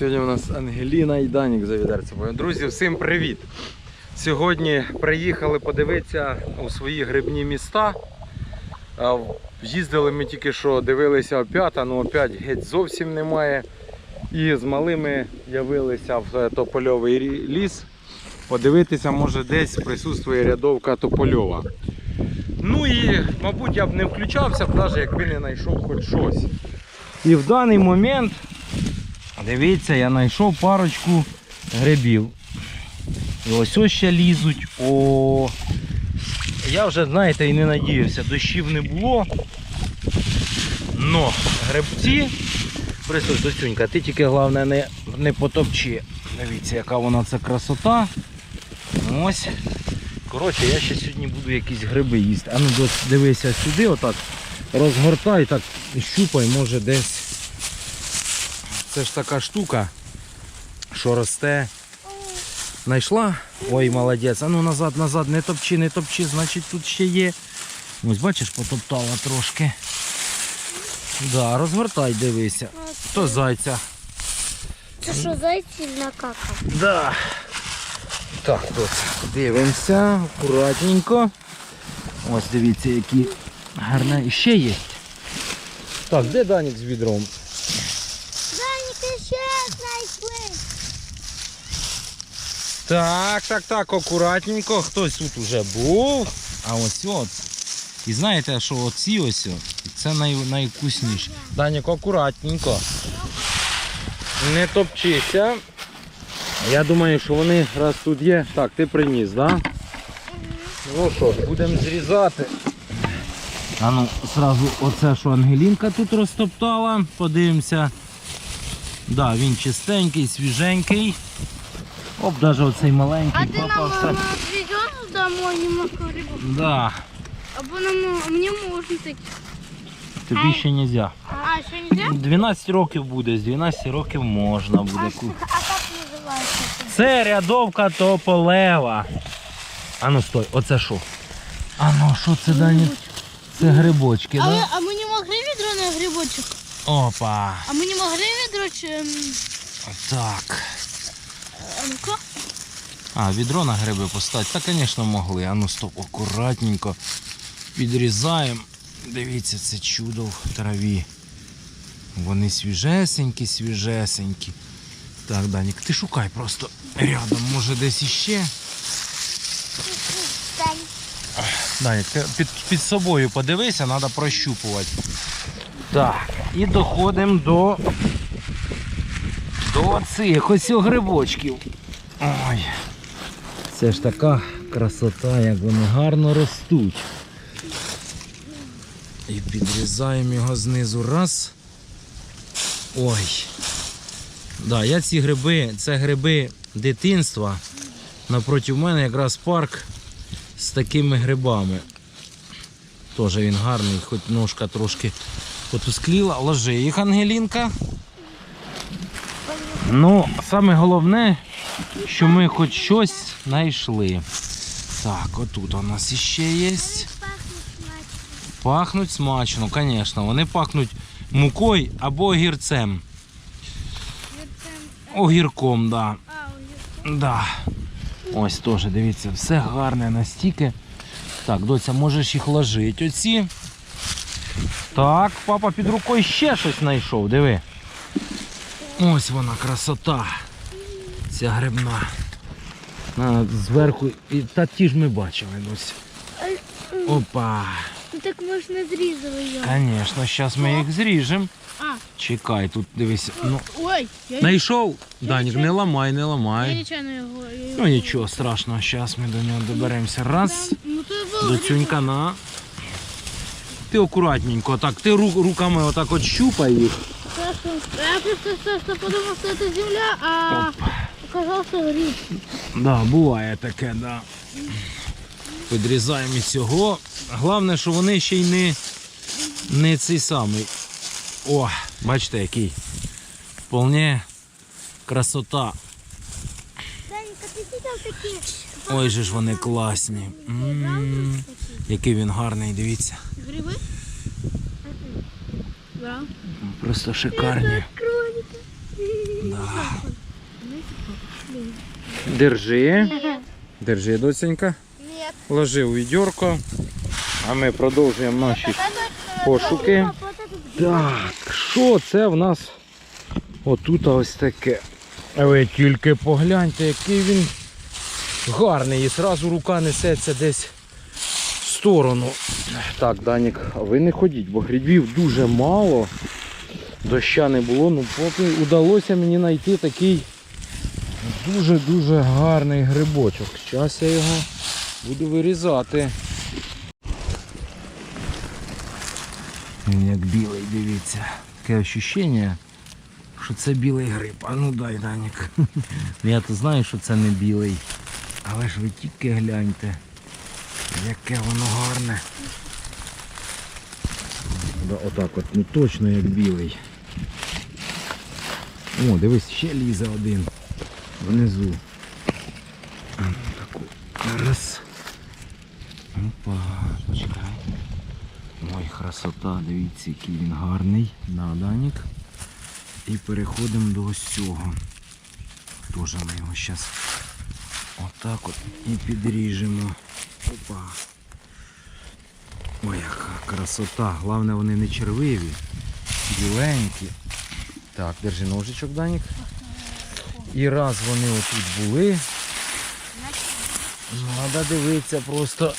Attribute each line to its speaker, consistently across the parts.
Speaker 1: Сьогодні у нас Ангеліна і Данік за відерцем. Друзі, всім привіт! Сьогодні приїхали подивитися у свої грибні міста. Їздили ми тільки що дивилися опять, а ну опять геть зовсім немає. І з малими явилися в е, Топольовий ліс. Подивитися, може десь присутствує рядовка Топольова. Ну і, мабуть, я б не включався, навіть якби не знайшов хоч щось. І в даний момент, дивіться, я знайшов парочку грибів. І ось ось ще лізуть. О, я вже, знаєте, і не надіявся, дощів не було. Но грибці, присуть, доцюнька, ти тільки головне не, не потопчи. Дивіться, яка вона це красота. Ось. Коротше, я ще сьогодні буду якісь гриби їсти. А ну дивися сюди, отак. Розгортай, так щупай, може десь. Це ж така штука, що росте. Знайшла? Ой, молодець. А ну назад, назад, не топчи, не топчи, значить тут ще є. Ось бачиш, потоптала трошки. Да, розгортай, дивися. То зайця.
Speaker 2: Це що, зайці на кака?
Speaker 1: Да. Так, тут дивимося, акуратненько. Ось дивіться, які гарні. І ще є. Так, де Данік з відром?
Speaker 2: Даніки ще знайшли.
Speaker 1: Так, так, так, акуратненько. Хтось тут уже був. А ось от. І знаєте, що оці ось це най, найвкусніші. Данік, акуратненько. Не топчися. Я думаю, що вони раз тут є. Так, ти приніс, так? Да? Ну що будемо зрізати. А ну, зразу оце, що Ангелінка тут розтоптала. Подивимося. Да, він чистенький, свіженький. Оп, навіть оцей маленький
Speaker 2: А ти нам
Speaker 1: попався.
Speaker 2: мама, отвезешь домой немножко грибов?
Speaker 1: Да,
Speaker 2: Або нам, мне можно так.
Speaker 1: тобі ще не можна.
Speaker 2: А, еще нельзя?
Speaker 1: 12 років буде, з 12 років можна буде
Speaker 2: А,
Speaker 1: купити.
Speaker 2: а как называется? это?
Speaker 1: Це рядовка тополева. А ну стой, оце що? А ну що це Дані? Це грибочки,
Speaker 2: А,
Speaker 1: да?
Speaker 2: мы, а мы не могли ведро на грибочек?
Speaker 1: Опа.
Speaker 2: А мы не могли ведро, чем...
Speaker 1: Так.
Speaker 2: Ну-ка.
Speaker 1: А, відро на гриби поставити? Та, звісно, могли. А ну стоп, акуратненько. Підрізаємо. Дивіться, це чудо в траві. Вони свіжесенькі, свіжесенькі. Так, Данік, ти шукай просто рядом, може десь іще. Данік, ти під, під собою подивися, треба прощупувати. Так, і доходимо до, до цих ось грибочків. Ой. Це ж така красота, як вони гарно ростуть. І підрізаємо його знизу раз. Ой. Да, я ці гриби, це гриби дитинства. Напроти мене якраз парк з такими грибами. Теж він гарний, хоч ножка трошки потускліла. Ложи їх, Ангелінка. Ну, саме головне, що ми хоч щось знайшли. Так, отут у нас іще є. Пахнуть смачно, звісно. Вони пахнуть мукою або огірцем. Огірком, так. Да. Да. Ось теж, дивіться, все гарне настільки. Так, доця, можеш їх ложити оці. Так, папа під рукою ще щось знайшов, диви. Ось вона красота. Ця грибна. А, зверху. І, та ті ж ми бачили ось. Опа.
Speaker 2: Ну так можна зрізали його.
Speaker 1: Звісно, зараз ми їх зріжемо.
Speaker 2: А,
Speaker 1: Чекай, тут дивися. Ну,
Speaker 2: ой, я,
Speaker 1: знайшов. Данік, не ламай, не
Speaker 2: я
Speaker 1: ламай.
Speaker 2: нечайно його... я його-
Speaker 1: Ну нічого страшного, зараз ми до нього доберемося. Раз.
Speaker 2: Ну то було
Speaker 1: До цюнька на. Ти акуратненько, так, ти ру- руками отак от щупай їх.
Speaker 2: Страшно. Я просто страшно подумал, что это земля, а оказался гриб.
Speaker 1: Да, буває таке, да. Підрізаємо і цього. Головне, що вони ще й не, не цей самий. О, бачите, який. Вполне красота.
Speaker 2: Данька, ты видел такие?
Speaker 1: Ой же ж вони класні. М, Який він гарний, дивіться.
Speaker 2: Грибы? Да.
Speaker 1: Просто шикарні. Да. Держи. Держи, доценька.
Speaker 2: Нет.
Speaker 1: Ложи у відьорко. А ми продовжуємо наші пошуки. Так, що це в нас? Отут ось таке. А ви тільки погляньте, який він гарний. І одразу рука несеться десь сторону. Так, Данік, ви не ходіть, бо грибів дуже мало. Доща не було, ну поки вдалося мені знайти такий дуже-дуже гарний грибочок. Зараз я його буду вирізати. Він як білий, дивіться. Таке ощущення, що це білий гриб. А ну дай, Данік. Я то знаю, що це не білий. Але ж ви тільки гляньте, яке воно гарне. Да, отак от, ну точно як білий. О, дивись, ще лізе один. Внизу. Ну таку. Раз. Опа, почекай. Ой, красота, дивіться, який він гарний. Да, Данік. І переходимо до ось цього. Тоже ми його зараз отак от і підріжемо. Опа. Ой, яка красота. Головне вони не червиві, біленькі. Так, держи ножичок, Данік. І раз вони отут були. Треба дивитися просто.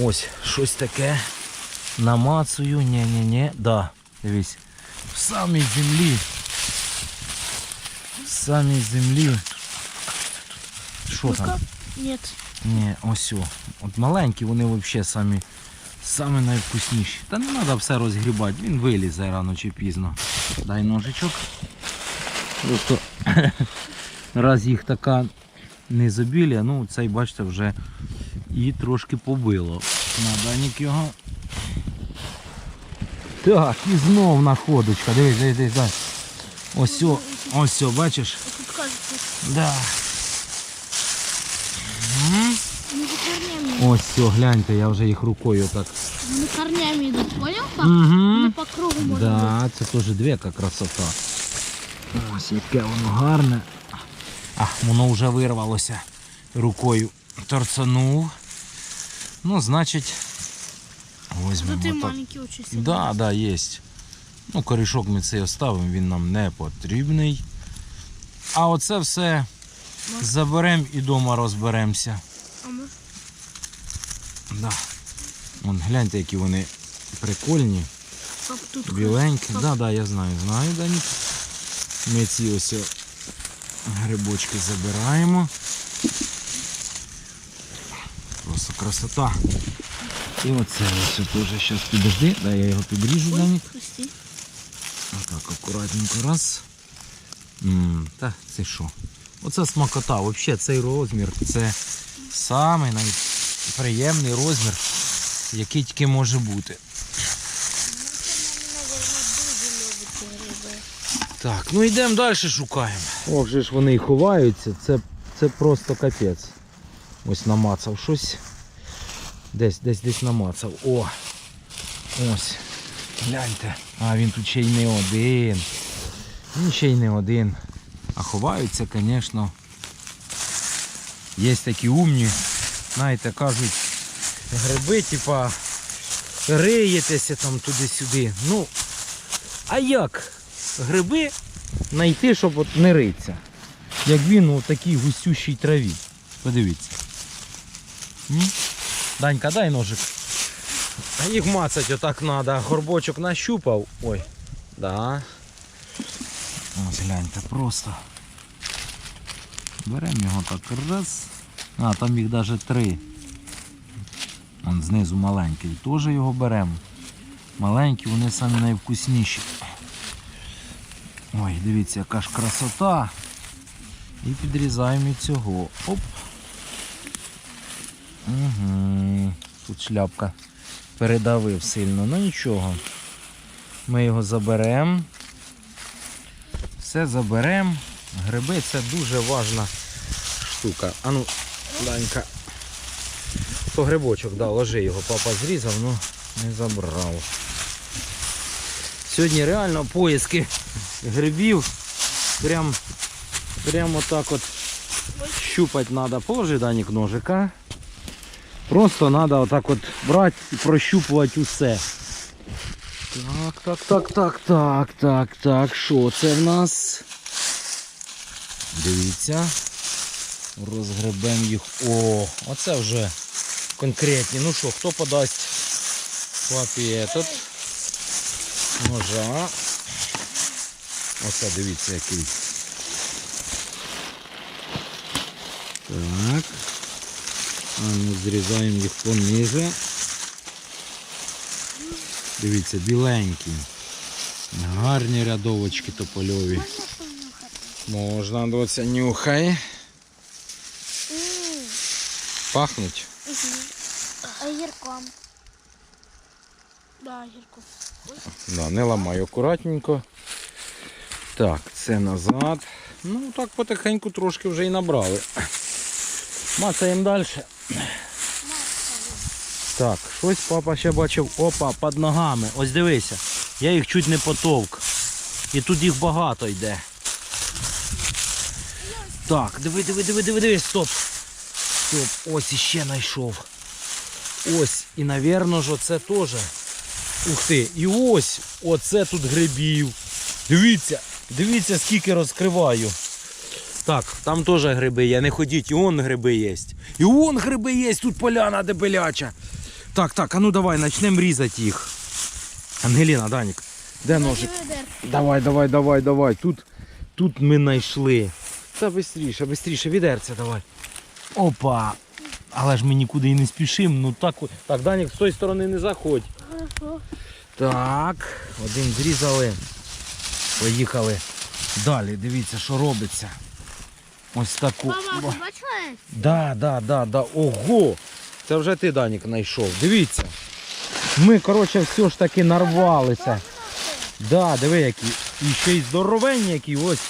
Speaker 1: Ось, щось таке. Намацую, ні-ні-ні. Да, дивись. В самій землі. В самій землі. Що там?
Speaker 2: Нет.
Speaker 1: Ні, ось. о. От маленькі, вони взагалі самі, самі найвкусніші. Та не треба все розгрібати, він вилізе рано чи пізно. Дай ножичок. Просто раз їх така незобілля, ну цей бачите вже і трошки побило. На данік його. Так, і знов находочка. Дивись, дивись, дивись, дай. Ось, о, ось, о, бачиш? Да. М?
Speaker 2: не за корнями.
Speaker 1: Ось все, гляньте, я вже їх рукою так.
Speaker 2: Не корнями идут, понял?
Speaker 1: Угу.
Speaker 2: Не по кругу можно быть.
Speaker 1: Да, це теж дві яка красота. Ось яке воно гарне. А, воно вже вирвалося рукою. Торцанув. Ну, значить,
Speaker 2: Тут и
Speaker 1: так.
Speaker 2: маленький очень.
Speaker 1: Да, да, є. Ну, корішок ми цей оставимо, він нам не потрібний. А оце все заберемо і вдома розберемося. Да. Вон, гляньте, які вони прикольні.
Speaker 2: Тут?
Speaker 1: Біленькі.
Speaker 2: Как?
Speaker 1: Да, да, я знаю, знаю, Данік. Ми ці ось грибочки забираємо. Просто красота. І оце ось теж зараз підожди, дай я його підріжу, Данік. Отак, акуратненько раз. М, та це що? Оце смакота. Взагалі цей розмір це самий найприємний розмір, який тільки може бути. Так, ну йдемо далі шукаємо. Ох же ж вони і ховаються, це, це просто капець. Ось намацав щось. Десь, десь, десь намацав. О! Ось. Гляньте. А він тут ще й не один. Він ще й не один. А ховаються, звісно. Є такі умні. Знаєте, кажуть, гриби, типа, риєтеся там туди-сюди. Ну, а як гриби знайти, щоб от не риться? Як він у такій густющій траві. Подивіться. М? Данька, дай ножик. А їх мацать отак треба. Горбочок нащупав. Ой. Да. Ось гляньте, просто. Беремо його так раз. А, там їх навіть три. Вон знизу маленький. Теж його беремо. Маленькі, вони самі найвкусніші. Ой, дивіться, яка ж красота. І підрізаємо і цього. Оп. Угу. Тут шляпка передавив сильно, ну нічого. Ми його заберемо. Все заберемо. Гриби це дуже важна штука. А ну, Данька. То грибочок, да, ложи його, папа зрізав, ну не забрав. Сьогодні реально поїздки грибів. Прям, прямо так от щупать треба. Положи Данік ножика. Просто треба отак от брати і прощупувати усе. Так, так, так, так, так, так, так. Що це в нас? Дивіться. Розгребемо їх. О, оце вже конкретні. Ну що, хто подасть папі этот ножа. Оце дивіться який. Так. А ми зрізаємо їх пониже. Дивіться, біленькі. Гарні рядовочки топольові. Можна, доця, нюхай. Пахнуть.
Speaker 2: мгм. Огірком. Да, огірком.
Speaker 1: Да, не ламай акуратненько. Так, це назад. Ну так потихеньку трошки вже і набрали. Мацаємо далі. Так, щось папа ще бачив. Опа, під ногами. Ось дивися. Я їх чуть не потовк. І тут їх багато йде. Так, диви, диви, диви, диви, диви, стоп. Стоп, ось іще знайшов. Ось, і, навірно ж, оце теж. Ух ти, і ось оце тут грибів. Дивіться, дивіться, скільки розкриваю. Так, там теж гриби є, не ходіть, і он гриби є. І он гриби є, тут поляна дебеляча. Так, так, а ну давай, почнемо різати їх. Ангеліна, Данік, де ножик? Давай, давай, давай, давай. Тут, тут ми знайшли. Та швидше, швидше, відерця давай. Опа. Але ж ми нікуди і не спішимо. Ну так, так, Данік, з тої сторони не заходь. Так, один зрізали. Поїхали. Далі, дивіться, що робиться. Ось таку.
Speaker 2: Мама, ти бачила?
Speaker 1: Да, да, да, да. Ого! Це вже ти, Данік, знайшов. Дивіться. Ми, коротше, все ж таки нарвалися. Да, диви які. І ще й здоровенні які. Ось.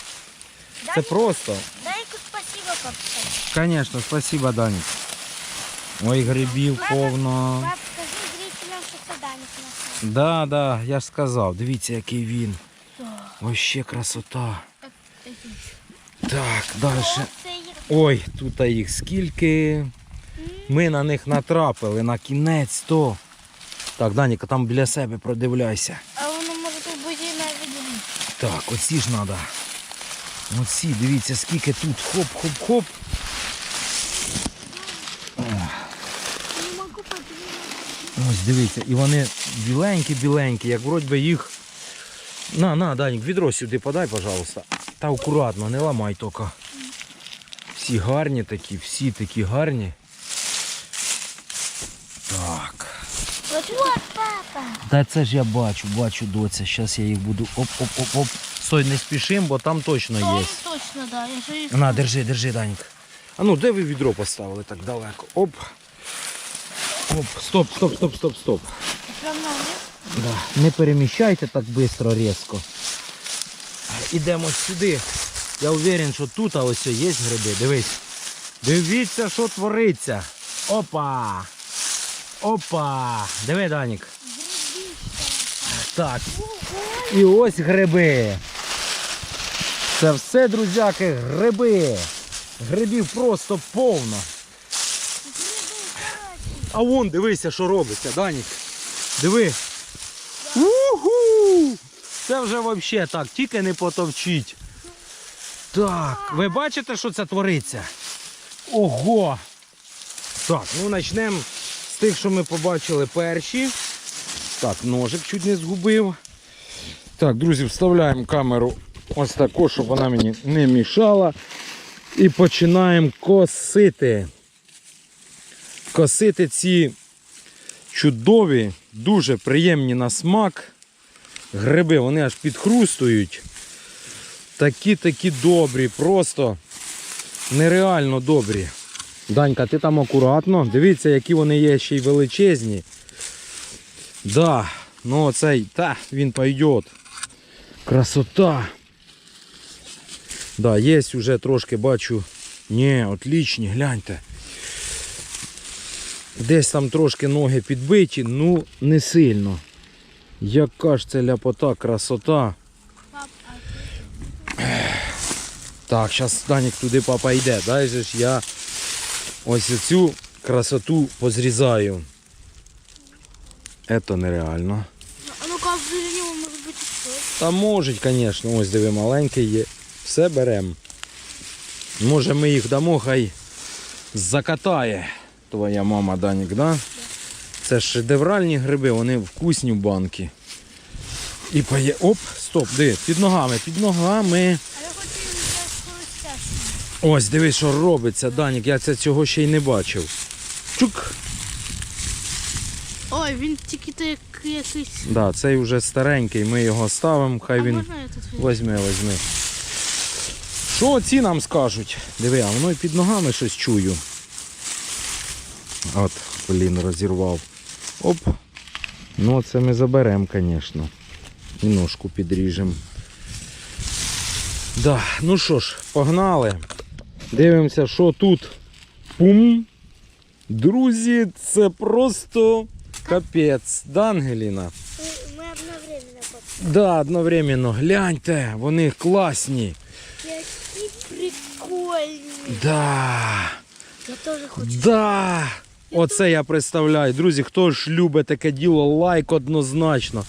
Speaker 1: Це просто.
Speaker 2: Дай спасибо, пап.
Speaker 1: Звісно, спасибо, Данік. Ой, грибів повно.
Speaker 2: Пап, скажи зрителям, що це Данік нашов.
Speaker 1: Да, да, я ж сказав. Дивіться, який він. Вообще красота. Так, далі. Ой, тут їх скільки. Ми на них натрапили на кінець то. Так, Даніка, там біля себе продивляйся.
Speaker 2: А воно може тут бути навіть.
Speaker 1: Так, оці ж треба. Оці, дивіться, скільки тут. Хоп-хоп-хоп.
Speaker 2: Не можу подивитися.
Speaker 1: Ось дивіться, і вони біленькі-біленькі, як вроді би їх. На, на, Данік, відро сюди подай, пожалуйста. Та акуратно, не ламай тільки. Всі гарні такі, всі такі гарні. Так.
Speaker 2: От, папа.
Speaker 1: Та це ж я бачу, бачу, доця. Зараз я їх буду. Оп-оп-оп-оп. Стой, не спішим, бо там точно є.
Speaker 2: Точно, да. Я.
Speaker 1: На, держи, держи, Данік. А ну, де ви відро поставили так далеко? Оп. Оп, стоп, стоп, стоп, стоп, стоп. Да. Не переміщайте так швидко, різко. Ідемо сюди. Я уверен, що тут ось є гриби. Дивись. Дивіться, що твориться. Опа! Опа! Диви, Данік. Так. І ось гриби. Це все, друзяки, гриби. Грибів просто повно. А вон дивися, що робиться, Данік. Диви. Уху! Це вже взагалі так, тільки не потовчіть. Так, ви бачите, що це твориться? Ого! Так, ну почнемо з тих, що ми побачили перші. Так, ножик чуть не згубив. Так, друзі, вставляємо камеру ось таку, щоб вона мені не мішала. І починаємо косити. Косити ці чудові, дуже приємні на смак. Гриби, вони аж підхрустують. Такі-такі добрі, просто нереально добрі. Данька, ти там акуратно. Дивіться, які вони є ще й величезні. Да, ну оцей, та, він пойдет. Красота. Да, є вже трошки бачу. Ні, отлічні, гляньте. Десь там трошки ноги підбиті, ну не сильно. Яка ж це ляпота, красота. Так, зараз Данік туди папа йде. Дай же ж я ось цю красоту позрізаю. Це нереально.
Speaker 2: А ну-ка, в може бути щось.
Speaker 1: Та можуть, звісно, ось диви, маленький є. Все беремо. Може ми їх дамо, хай закатає твоя мама Данік, да? Це шедевральні гриби, вони вкусні в банки. І поє... Оп, стоп, диви, під ногами, під ногами. Ось диви, що робиться, Данік, я це цього ще й не бачив. Чук!
Speaker 2: Ой, він тільки то як якийсь.
Speaker 1: Да, цей вже старенький, ми його ставимо, хай
Speaker 2: А
Speaker 1: він.
Speaker 2: можна я тут?
Speaker 1: Возьми, возьми. Що ці нам скажуть? Диви, а воно і під ногами щось чую. От, блін, розірвав. Оп. Ну, це ми заберемо, звісно. І ножку підріжемо. Да, ну що ж, погнали. Дивимося, що тут. Пум. Друзі, це просто капець. Да, Ангеліна?
Speaker 2: Ми одновременно попали.
Speaker 1: Да, одновременно. Гляньте, вони класні.
Speaker 2: Які прикольні.
Speaker 1: Да,
Speaker 2: Я теж хочу.
Speaker 1: да. Оце я представляю. Друзі, хто ж любить таке діло, лайк однозначно.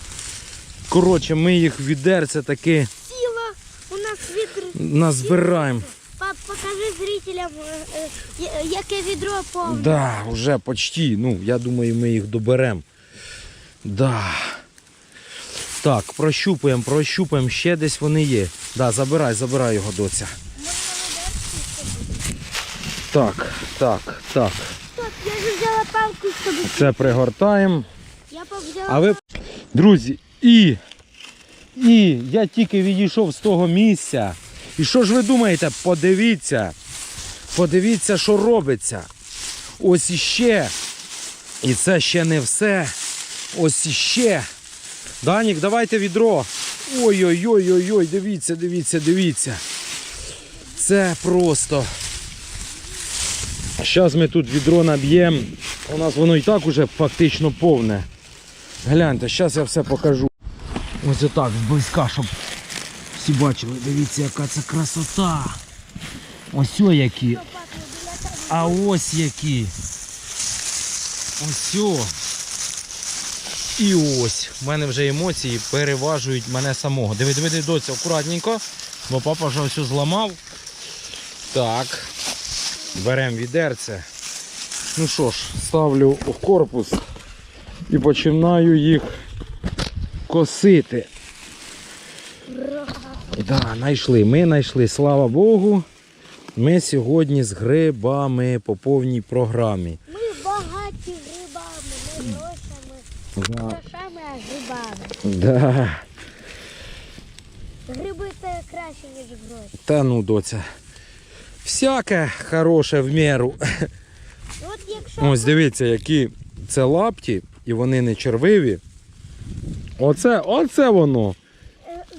Speaker 1: Коротше, ми їх відерце таки
Speaker 2: Сіла у нас відр.
Speaker 1: назбираємо.
Speaker 2: Пап, покажи зрителям, е, е, яке відро повне.
Speaker 1: Да, вже почти. Ну, я думаю, ми їх доберемо. Да. Так, прощупуємо, прощупуємо, ще десь вони є. Да, забирай, забирай його доця. Так, так, так.
Speaker 2: Стоп, я же взяла палку, щоб...
Speaker 1: Це пригортаємо.
Speaker 2: Я пап взяла
Speaker 1: А ви, друзі, і, і я тільки відійшов з того місця. І що ж ви думаєте? Подивіться. Подивіться, що робиться. Ось іще. І це ще не все. Ось іще. Данік, давайте відро. Ой-ой-ой-ой-ой, дивіться, дивіться, дивіться. Це просто. Зараз ми тут відро наб'ємо. У нас воно і так уже фактично повне. Гляньте, зараз я все покажу. Ось отак, зблизька, щоб всі бачили. Дивіться, яка це красота. Ось які. А ось які. Ось. І ось. У мене вже емоції переважують мене самого. Диви, диви, диви, доця, акуратненько, бо папа вже все зламав. Так. Беремо відерце. Ну що ж, ставлю в корпус і починаю їх косити. Да, знайшли. Ми знайшли, слава Богу. Ми сьогодні з грибами по повній програмі.
Speaker 2: Ми багаті грибами, не грошами. Грошами, а грибами.
Speaker 1: Да.
Speaker 2: Гриби це краще, ніж гроші.
Speaker 1: Та ну, доця. Всяке хороше в.
Speaker 2: От якщо
Speaker 1: Ось дивіться, які це лапті, і вони не червиві. Оце, оце воно.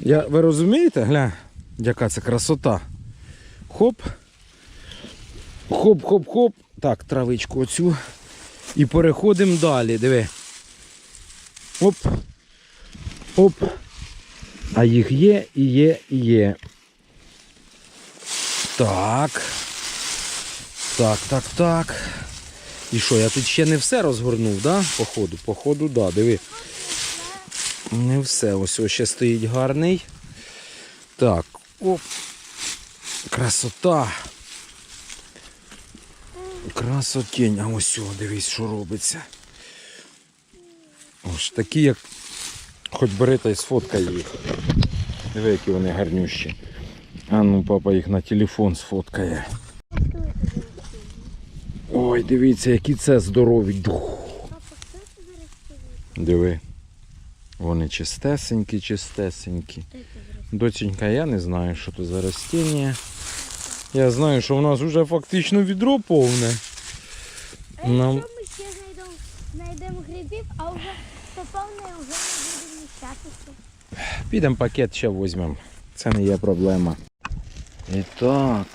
Speaker 1: Я, ви розумієте? Гля, яка це красота. Хоп. Хоп-хоп-хоп. Так, травичку оцю. І переходимо далі. Диви. Оп. Оп. А їх є, і є, і є. Так. Так, так, так. І що, я тут ще не все розгорнув, да? Походу, походу, да, диви. Не все. Ось ось ще стоїть гарний. Так, оп. Красота. Красотень. А ось о, дивись, що робиться. Ось такі, як хоч бери та й сфоткай їх. Диви, які вони гарнющі. А ну, папа їх на телефон сфоткає. Ой, дивіться, які це здорові. Дух. Диви. Вони чистесенькі, чистесенькі. Доченька, я не знаю, що це за растіння. Я знаю, що в нас вже фактично відро повне.
Speaker 2: А
Speaker 1: Нам-
Speaker 2: якщо ми ще знайдемо, знайдемо грибів, а вже поповне вже не буде міщатися.
Speaker 1: Підемо пакет ще візьмемо. Це не є проблема. І так.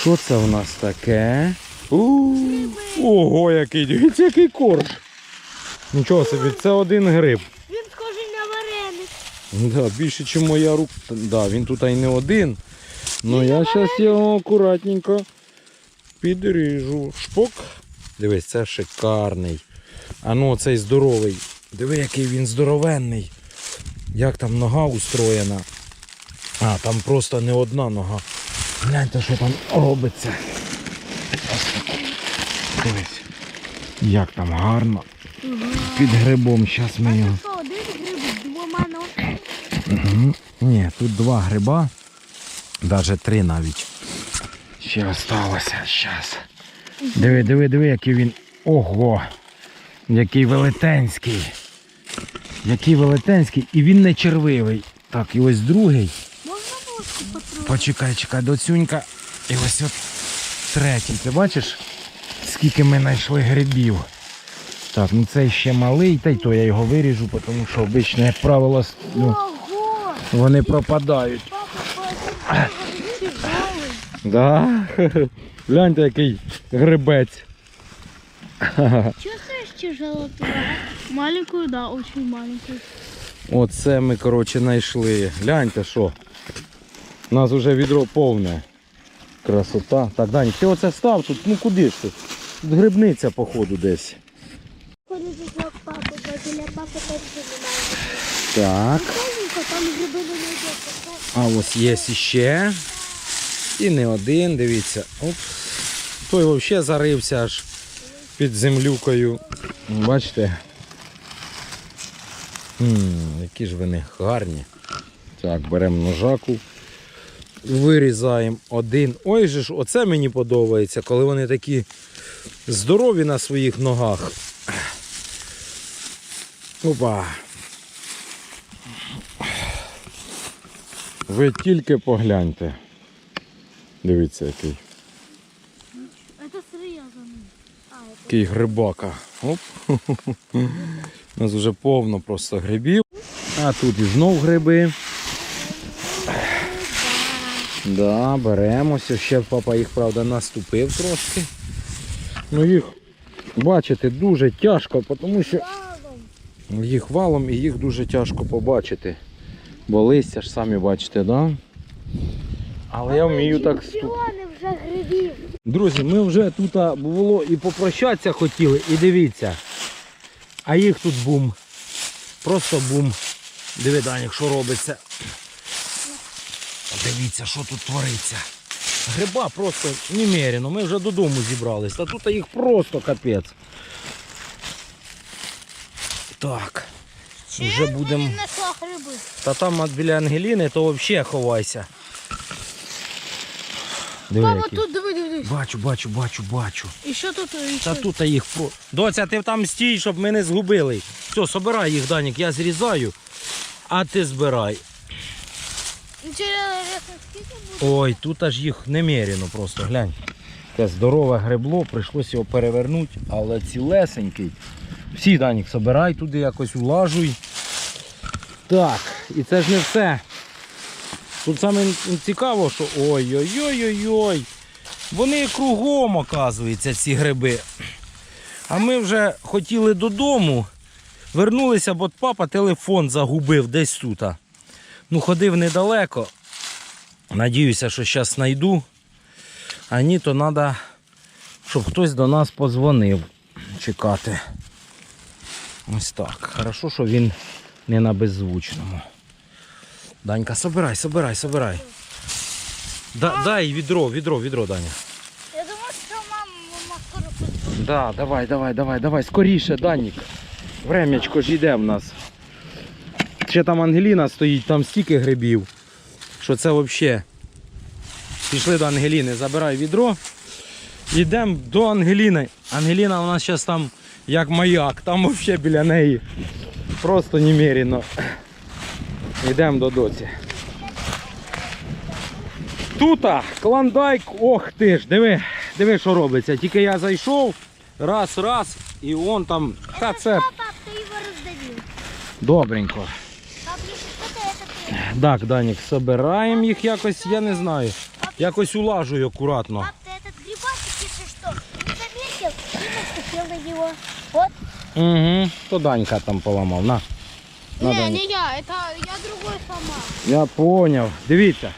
Speaker 1: Що це в нас таке? У, Ого, який, дивіться, який корж. Нічого собі, це один гриб.
Speaker 2: Він схожий на вареник.
Speaker 1: Да, більше, ніж моя рука. Да, він тут і не один. Ну я зараз його акуратненько підріжу. Шпок. Дивись, це шикарний. А ну цей здоровий. Диви, який він здоровенний. Як там нога устроєна. А, там просто не одна нога. Гляньте, що там робиться. Дивись. Як там гарно. Під грибом. Зараз ми його. Угу. Ні, тут два гриба. Навіть три навіть. Ще осталося. Щас. Диви, диви, диви, який він. Ого! Який велетенський. Який велетенський. І він не червивий. Так, і ось другий. Почекай, чекай, доцюнька. І ось от третій. Ти бачиш, скільки ми знайшли грибів. Так, ну цей ще малий, та й то я його виріжу, тому що обично, як правило, ну, вони пропадають.
Speaker 2: Папа.
Speaker 1: Да? Гляньте, який грибець.
Speaker 2: Чувствуешь тяжелоту? Маленькую, да, очень маленькую.
Speaker 1: Оце ми, коротше, знайшли. Гляньте, що. У нас вже відро повне. Красота. Так, Данік, ти оце став тут, ну куди ж ти? Тут грибниця, походу, десь. Так. А ось є іще. І не один, дивіться. Оп. Той взагалі зарився аж під землюкою. Бачите? м які ж вони гарні. Так, беремо ножаку. Вирізаємо один. Ой же ж, оце мені подобається, коли вони такі здорові на своїх ногах. Опа. Ви тільки погляньте. Дивіться, який.
Speaker 2: Это срезанный. А, это...
Speaker 1: Який грибака. Оп. У нас вже повно просто грибів. А тут і знов гриби. Да, беремося. Ще папа їх, правда, наступив трошки. Ну їх, бачите, дуже тяжко, тому що їх валом і їх дуже тяжко побачити. Бо листя ж самі бачите, да? Але я вмію так ступ.
Speaker 2: Вже грибів.
Speaker 1: Друзі, ми вже тут було і попрощатися хотіли, і дивіться. А їх тут бум. Просто бум. Диви, Данік, що робиться. Дивіться, що тут твориться. Гриба просто немерено. Ми вже додому зібрались. А тут їх просто капець. Так. Вже будемо. Та там біля Ангеліни, то взагалі ховайся. Диви,
Speaker 2: Папа,
Speaker 1: які.
Speaker 2: тут диви, диви.
Speaker 1: Бачу, бачу, бачу, бачу.
Speaker 2: І що тут? І
Speaker 1: Та тут їх про. Доця, ти там стій, щоб ми не згубили. Все, собирай їх, Данік, я зрізаю, а ти збирай. Ой, тут аж їх немерено просто, глянь. Таке здорове гребло, прийшлося його перевернути, але цілесенький. Всі, Данік, собирай туди якось улажуй. Так, і це ж не все. Тут саме цікаво, що ой-ой-ой-ой-ой. Вони кругом, оказується, ці гриби. А ми вже хотіли додому. Вернулися, бо папа телефон загубив десь тут. Ну, ходив недалеко. Надіюся, що зараз знайду. А ні, то треба, щоб хтось до нас подзвонив. Чекати. Ось так. Хорошо, що він не на беззвучному. Данька, собирай, собирай, собирай. Да, дай відро, відро, відро, Даня.
Speaker 2: Я думаю, що мама скоро.
Speaker 1: Да, давай, давай, давай, давай, скоріше, Данік. Врем'ячко ж йде в нас. Ще там Ангеліна стоїть, там стільки грибів, що це взагалі. Пішли до Ангеліни, забирай відро. Йдемо до Ангеліни. Ангеліна у нас зараз там як маяк, там взагалі біля неї. Просто немерено. Йдемо до доці. Тута, клондайк, ох ти ж, диви, диви, що робиться. Тільки я зайшов, раз, раз, і он там. Та це
Speaker 2: Папа, ти його роздавив.
Speaker 1: добренько.
Speaker 2: Пап, якщо що, то це ти.
Speaker 1: Так, Данік, собираємо їх якось, я не знаю. Якось улажую акуратно.
Speaker 2: Пап, ты этот грибасик, если что, не заметил и наступил на него. Вот.
Speaker 1: Угу. То Данька там поламав. На. На,
Speaker 2: не,
Speaker 1: Данік.
Speaker 2: не я, это я другой сама.
Speaker 1: Я поняв. Дивіться.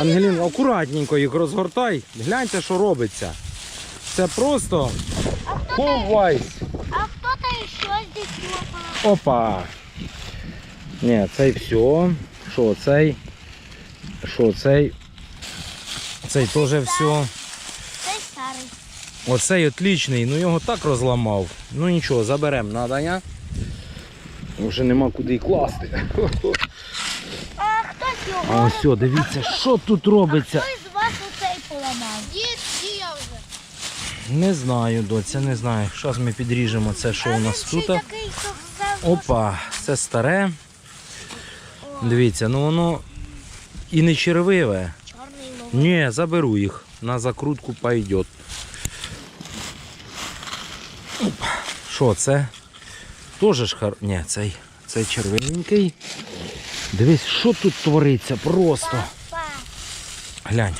Speaker 1: Ангеліна, акуратненько їх розгортай. Гляньте, що робиться. Це просто ховайсь.
Speaker 2: А кто-то еще здесь лопал.
Speaker 1: Опа. Ні, цей все. Що цей? Що цей? Цей теж все.
Speaker 2: Цей старий.
Speaker 1: Оцей отлічний, ну його так розламав. Ну нічого, заберемо надання. Вже нема куди й класти.
Speaker 2: А хтось його.
Speaker 1: А ось, все, дивіться, що тут робиться.
Speaker 2: Хто із вас оцей поламав? Дід, я вже.
Speaker 1: Не знаю, доця, не знаю. Зараз ми підріжемо це, що у нас тут. Опа, це старе. Дивіться, ну воно і не червиве. Ні, заберу їх. На закрутку пойдет. Що це? Тоже ж хар... Ні, цей, цей червоненький. Дивись, що тут твориться просто. Глянь.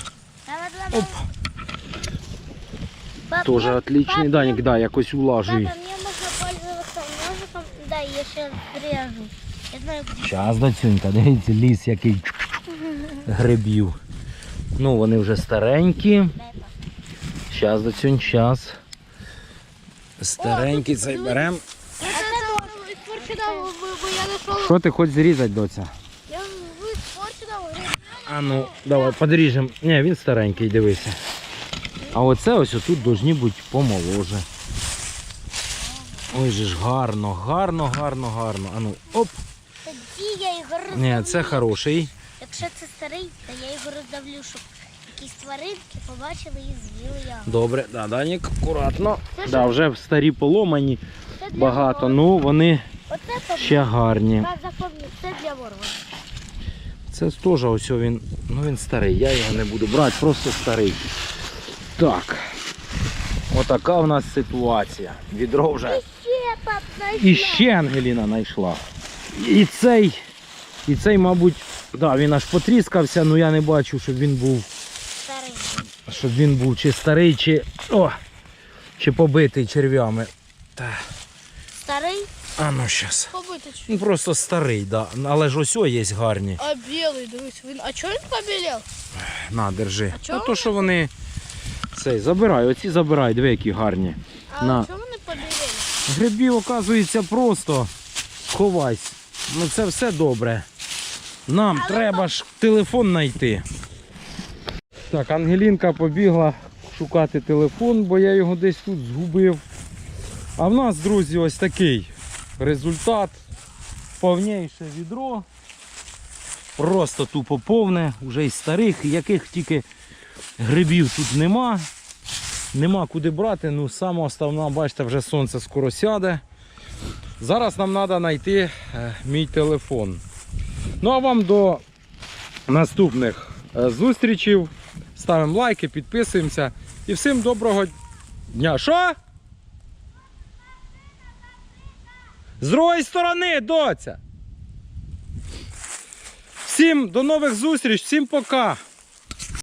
Speaker 1: Оп. Тоже отличний Данік, да, якось улажуй.
Speaker 2: Да, я сейчас режу.
Speaker 1: Щас, доцюнька, дивіться, ліс який грибів. Ну, вони вже старенькі. Щас, доцюнь, щас. Старенький цей берем.
Speaker 2: Это испорченного, бо я нашел.
Speaker 1: Що ти хочеш зрізати, доця?
Speaker 2: Я
Speaker 1: А ну, давай подріжемо. Ні, він старенький, дивися. А оце ось отут должні бути помоложе. Ой же ж гарно, гарно, гарно, гарно. А ну, оп.
Speaker 2: Тоді я його роздавлю.
Speaker 1: Ні, це хороший.
Speaker 2: Якщо це старий, то я його роздавлю, щоб якісь тваринки побачили і з'їли його.
Speaker 1: Добре, да, Данік, акуратно.
Speaker 2: Це
Speaker 1: Да, вже старі поломані
Speaker 2: Це для
Speaker 1: багато.
Speaker 2: ворон.
Speaker 1: Ну, вони
Speaker 2: Оце
Speaker 1: ще гарні.
Speaker 2: Запомни, це для ворон.
Speaker 1: Це теж ось він. Ну він старий, я його не буду брати, просто старий. Так. Отака в нас ситуація. Відро вже.
Speaker 2: Ще, пап, знайшла.
Speaker 1: І ще Ангеліна знайшла. І цей, і цей, мабуть, да, він аж потріскався, але я не бачу, щоб він був,
Speaker 2: Старий.
Speaker 1: щоб він був чи старий, чи, о, чи побитий черв'ями. Та,
Speaker 2: Старий?
Speaker 1: а ну щас.
Speaker 3: Побити чуть.
Speaker 1: Ну просто старий, да. але ж ось о є гарні.
Speaker 3: А білий, дивись, він. А чого він побілів?
Speaker 1: На, держи.
Speaker 3: А чого
Speaker 1: Ну то, що вони. Цей, забирай, оці забирай, диви, які гарні.
Speaker 3: А
Speaker 1: На.
Speaker 3: чого вони побіліли?
Speaker 1: Грибів, оказується, просто ховайся. Ну це все добре. Нам треба ж телефон знайти. Так, Ангелінка побігла шукати телефон, бо я його десь тут згубив. А в нас, друзі, ось такий результат. Повніше відро. Просто тупо повне, вже із старих, яких тільки грибів тут нема. Нема куди брати, ну саме основна, бачите, вже сонце скоро сяде. Зараз нам треба знайти е, мій телефон. Ну а вам до наступних е, зустрічей. Ставимо лайки, підписуємося. І всім доброго дня. Що? З другої сторони, доця. Всім до нових зустріч, всім пока.